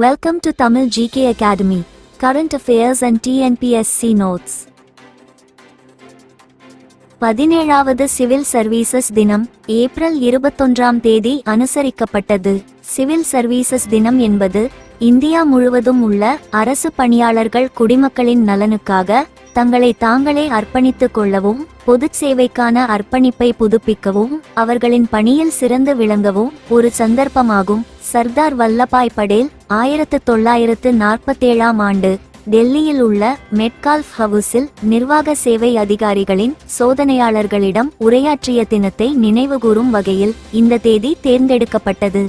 Welcome to Tamil GK Academy. Current Affairs and TNPSC Notes. பதினேழாவது civil services தினம் April இருபத்தொன்றாம் தேதி அனுசரிக்கப்பட்டது. சிவில் சர்வீசஸ் தினம் என்பது இந்தியா முழுவதும் உள்ள அரசு பணியாளர்கள் குடிமக்களின் நலனுக்காக தங்களை தாங்களே அர்ப்பணித்துக் கொள்ளவும் பொது சேவைக்கான அர்ப்பணிப்பை புதுப்பிக்கவும் அவர்களின் பணியில் சிறந்து விளங்கவும் ஒரு சந்தர்ப்பமாகும். சர்தார் வல்லபாய் படேல் ஆயிரத்து தொள்ளாயிரத்து நாற்பத்தேழாம் ஆண்டு. டெல்லியில் உள்ள மெட்கால்ஃப் ஹவுஸில் நிர்வாக சேவை அதிகாரிகளின் சோதனையாளர்களிடம் உரையாற்றிய தினத்தை நினைவுகூரும் வகையில் இந்த தேதி தேர்ந்தெடுக்கப்பட்டது.